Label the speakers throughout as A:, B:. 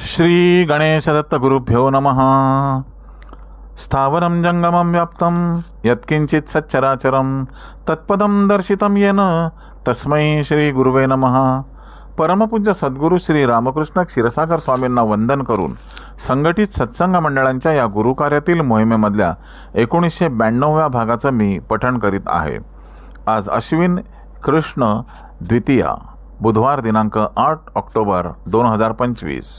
A: श्री गणेशदत्त गुरुभ्यो नमः। स्थावरं जङ्गमं व्याप्तं यत्किञ्चित् सच्चराचरं तत्पदं दर्शितं येन तस्मै श्री गुरुवे नमः। परमपूज्य सद्गुरू श्री रामकृष्ण क्षीरसागर स्वामींना वंदन करून संघटित सत्संग मंडळांच्या या गुरुकार्यातील मोहिमेमधल्या एकोणीसशे ब्याण्णवव्या भागाचं मी पठण करीत आहे. आज अश्विन कृष्ण द्वितीया बुधवार दिनांक आठ ऑक्टोबर दोन हजार पंचवीस.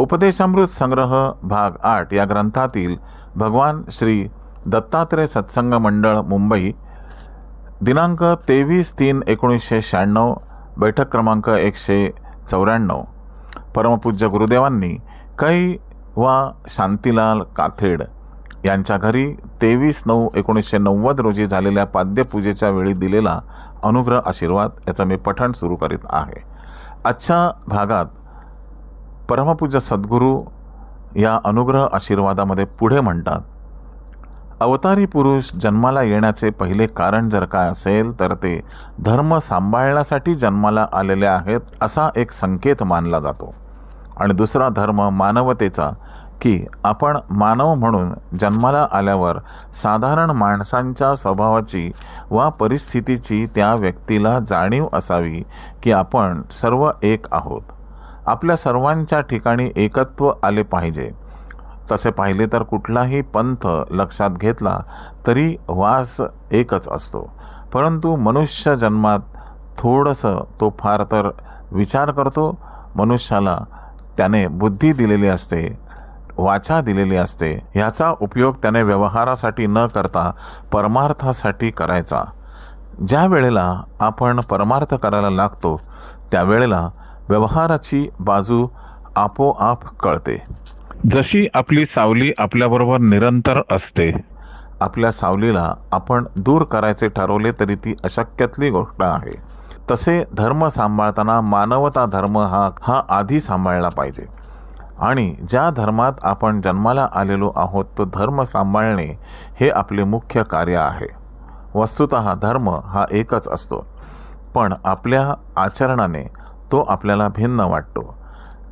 A: उपदेशामृत संग्रह भाग आठ या ग्रंथातील भगवान श्री दत्तात्रय सत्संग मंडळ मुंबई दिनांक तेवीस तीन एकोणीसशे शहाण्णव बैठक क्रमांक एकशे चौऱ्याण्णव. परमपूज्य गुरुदेवांनी कै वा शांतीलाल काथेड यांच्या घरी तेवीस नऊ एकोणीसशे नव्वद रोजी झालेल्या पाद्यपूजेच्या वेळी दिलेला अनुग्रह आशीर्वाद याचं मी पठण सुरू करीत आहे. आजच्या भागात परमपूज्य सद्गुरू या अनुग्रह आशीर्वादामध्ये पुढे म्हणतात अवतारी पुरुष जन्माला येण्याचे पहिले कारण जर काय असेल तर ते धर्म सांभाळण्यासाठी जन्माला आलेले आहेत असा एक संकेत मानला जातो. आणि दुसरा धर्म मानवतेचा की आपण मानव म्हणून जन्माला आल्यावर साधारण माणसांच्या स्वभावाची वा परिस्थितीची त्या व्यक्तीला जाणीव असावी की आपण सर्व एक आहोत. आपल्या सर्वांच्या ठिकाणी एकत्व आले पाहिजे. तसे पाहिले तर कुठलाही पंथ लक्षात घेतला तरी वास एकच असतो. परंतु मनुष्य जन्मात थोडंसं तो फार तर विचार करतो. मनुष्याला त्याने बुद्धी दिलेली असते वाचा दिलेली असते. ह्याचा उपयोग त्याने व्यवहारासाठी न करता परमार्थासाठी करायचा. ज्या वेळेला आपण परमार्थ करायला लागतो त्यावेळेला व्यवहाराची बाजू आपोआप कळते. जशी आपली सावली आपल्याबरोबर निरंतर असते. आपल्या सावलीला आपण दूर करायचे ठरवले तरी ती अशक्यातली गोष्ट आहे. तसे धर्म सांभाळताना मानवता धर्म हा हा आधी सांभाळला पाहिजे. आणि ज्या धर्मात आपण जन्माला आलेलो आहोत तो धर्म सांभाळणे हे आपले मुख्य कार्य आहे. वस्तुत धर्म हा एकच असतो. पण आपल्या आचरणाने तो आपल्याला भिन्न वाटतो.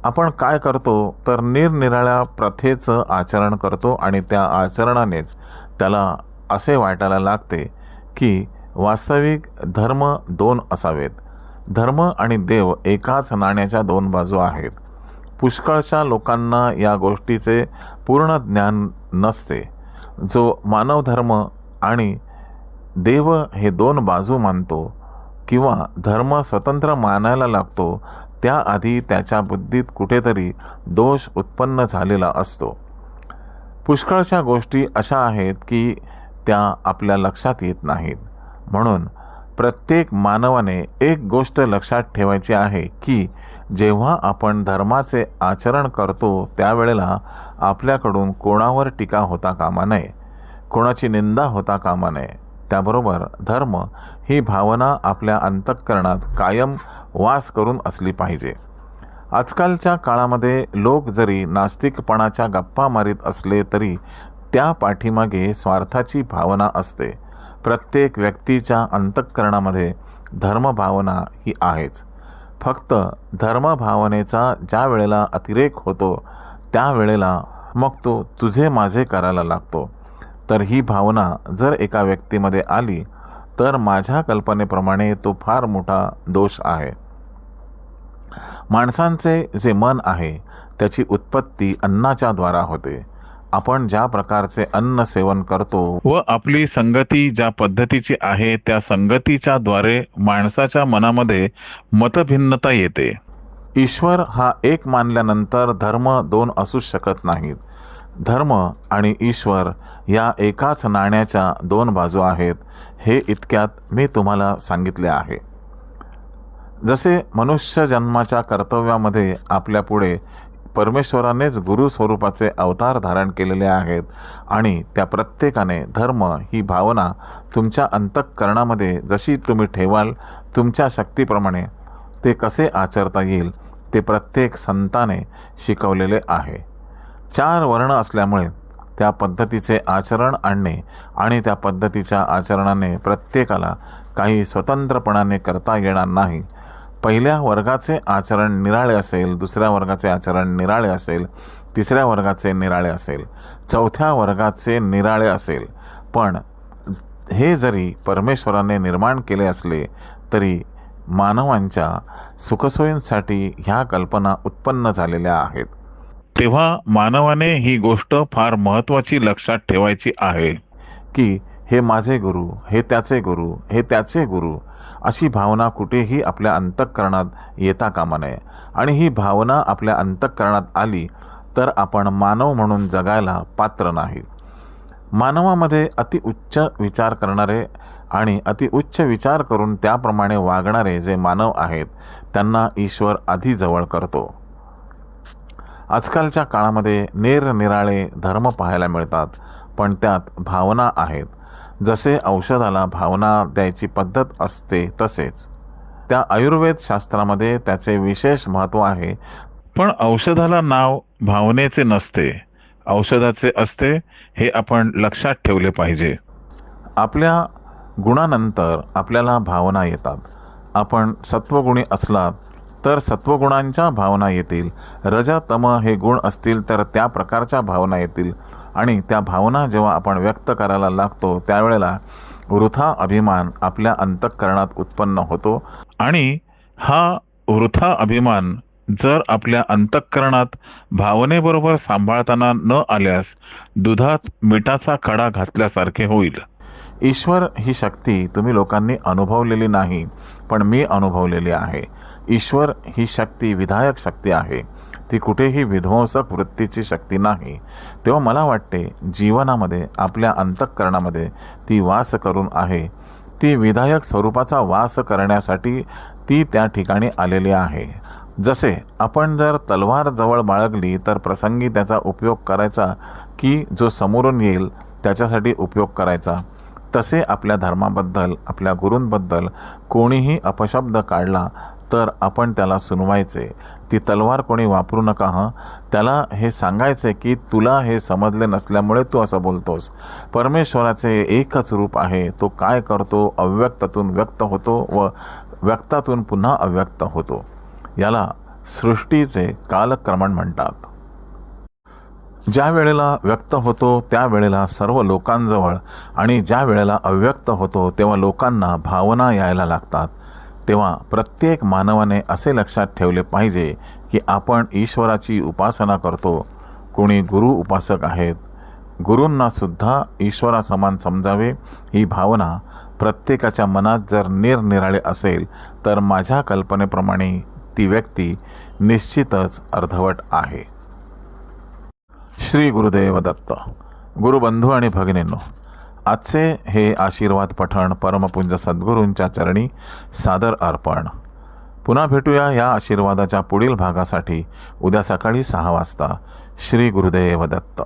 A: आपण काय करतो? तर निरनिराळ्या प्रथेचं आचरण करतो आणि त्या आचरणानेच त्याला असे वाटायला लागते की वास्तविक धर्म दोन असावेत. धर्म आणि देव एकाच नाण्याच्या दोन बाजू आहेत. पुष्कळशा लोकांना या गोष्टीचे पूर्ण ज्ञान नसते. जो मानव धर्म आणि देव हे दोन बाजू मानतो किंवा धर्म स्वतंत्र मानायला लागतो त्याआधी त्याच्या बुद्धीत कुठेतरी दोष उत्पन्न झालेला असतो. पुष्कळशा गोष्टी अशा आहेत की त्या आपल्या लक्षात येत नाहीत. म्हणून प्रत्येक मानवाने एक गोष्ट लक्षात ठेवायची आहे की जेव्हा आपण धर्माचे आचरण करतो त्यावेळेला आपल्याकडून कोणावर टीका होता कामा नये कोणाची निंदा होता कामा नये. त्याबरोबर धर्म ही भावना आपल्या अंतःकरणात कायम वास करून असली पाहिजे. आजकालच्या काळामध्ये लोक जरी नास्तिकपणाच्या गप्पा मारीत असले तरी त्या पाठीमागे स्वार्थाची भावना असते. प्रत्येक व्यक्तीच्या अंतःकरणामध्ये धर्मभावना ही आहेच. फक्त धर्मभावनेचा ज्या वेळेला अतिरेक होतो त्यावेळेला मग तो तुझे माझे करायला लागतो. तर ही भावना जर एका व्यक्तीमध्ये आली तर माझ्या कल्पनेप्रमाणे तो फार मोठा दोष आहे. माणसांचे जे मन आहे त्याची उत्पत्ती अन्नाच्या द्वारा होते. आपण ज्या प्रकारचे अन्न सेवन करतो व आपली संगती ज्या पद्धतीची आहे त्या संगतीच्या द्वारे माणसाच्या मनामध्ये मतभिन्नता येते. ईश्वर हा एक मानल्यानंतर धर्म दोन असू शकत नाहीत. धर्म आणि ईश्वर या एकाच नाण्याच्या दोन बाजू आहेत हे इतक्यात मी तुम्हाला सांगितले आहे. जसे मनुष्य जन्माच्या कर्तव्यामध्ये आपल्यापुढे परमेश्वरानेच गुरु स्वरूपाचे अवतार धारण केलेले आहेत आणि त्या प्रत्येकाने धर्म ही भावना तुमच्या अंतःकरणामध्ये जशी तुम्ही ठेवाल तुमच्या शक्तीप्रमाणे ते कसे आचरता येईल ते प्रत्येक संताने शिकवलेले आहे. चार वर्ण असल्यामुळे त्या पद्धतीचे आचरण आणणे आणि त्या पद्धतीच्या आचरणाने प्रत्येकाला काही स्वतंत्रपणाने करता येणार नाही. पहिल्या वर्गाचे आचरण निराळे असेल दुसऱ्या वर्गाचे आचरण निराळे असेल तिसऱ्या वर्गाचे निराळे असेल चौथ्या वर्गाचे निराळे असेल. पण हे जरी परमेश्वराने निर्माण केले असले तरी मानवांच्या सुखसोयींसाठी ह्या कल्पना उत्पन्न झालेल्या आहेत. तेव्हा मानवाने ही गोष्ट फार महत्त्वाची लक्षात ठेवायची आहे. की हे माझे गुरु हे त्याचे गुरु हे त्याचे गुरु अशी भावना कुठेही आपल्या अंतःकरणात येता कामा नये. आणि ही भावना आपल्या अंतःकरणात आली तर आपण मानव म्हणून जगायला पात्र नाही. मानवामध्ये अतिउच्च विचार करणारे आणि अतिउच्च विचार करून त्याप्रमाणे वागणारे जे मानव आहेत त्यांना ईश्वर आधी जवळ करतो. आजकालच्या काळामध्ये निरनिराळे धर्म पाहायला मिळतात पण त्यात भावना आहेत. जसे औषधाला भावना द्यायची पद्धत असते तसेच. त्या आयुर्वेद शास्त्रामध्ये त्याचे विशेष महत्त्व आहे. पण औषधाला नाव भावनेचे नसते. औषधाचे असते हे आपण लक्षात ठेवले पाहिजे. आपल्या गुणानंतर आपल्याला भावना येतात. आपण सत्वगुणी असलात तर सत्वगुणांच्या भावना येतील. रजतम हे गुण असतील तर त्या प्रकारच्या भावना येतील. आणि त्या भावना जेव्हा आपण व्यक्त करायला लागतो त्यावेळेला वृथा अभिमान आपल्या अंतःकरणात उत्पन्न होतो. आणि हा वृथा अभिमान जर आपल्या अंतःकरणात भावनेबरोबर सांभाळताना न आल्यास दुधात मिठाचा खडा घातल्यासारखे होईल. ईश्वर ही शक्ती तुम्ही लोकांनी अनुभवलेली नाही पण मी अनुभवलेली आहे. ईश्वर ही शक्ती विधायक शक्ती आहे. ती कुठेही विध्वंसक वृत्तीची शक्ती नाही. तेव्हा मला वाटते जीवनामध्ये आपल्या अंतःकरणामध्ये ती वास करून आहे. ती विधायक स्वरूपाचा वास करण्यासाठी ती त्या ठिकाणी आलेली आहे. जसे आपण जर तलवार जवळ बाळगली तर प्रसंगी त्याचा उपयोग करायचा की जो समोरून येईल त्याच्यासाठी उपयोग करायचा. तसे आपल्या धर्माबद्दल आपल्या गुरूंबद्दल कोणीही अपशब्द काढला तर आपण त्याला सुनवायचे. ती तलवार कोणी वापरू नका हं. त्याला हे सांगायचे की तुला हे समजले नसल्यामुळे तू असं बोलतोस. परमेश्वराचे एकच रूप आहे. तो काय करतो? अव्यक्तातून व्यक्त होतो व व्यक्तातून पुन्हा अव्यक्त होतो. याला सृष्टीचे कालक्रमण म्हणतात. ज्या वेळेला व्यक्त होतो त्यावेळेला सर्व लोकांजवळ आणि ज्या वेळेला अव्यक्त होतो तेव्हा लोकांना भावना यायला लागतात. तेव्हा प्रत्येक मानवाने असे लक्षात ठेवले पाहिजे की आपण ईश्वराची उपासना करतो. कोणी गुरु उपासक आहेत. गुरूंनासुद्धा ईश्वरासमान समजावे ही भावना प्रत्येकाच्या मनात जर निरनिराळे असेल तर माझ्या कल्पनेप्रमाणे ती व्यक्ती निश्चितच अर्धवट आहे. श्री गुरुदेव दत्त. गुरुबंधू आणि भगिनींनो आजचे हे आशीर्वाद पठण परमपुंज सद्गुरूंच्या चरणी सादर अर्पण. पुन्हा भेटूया या आशीर्वादाच्या पुढील भागासाठी. उद्या सकाळी सहा वाजता. श्री गुरुदेव दत्त.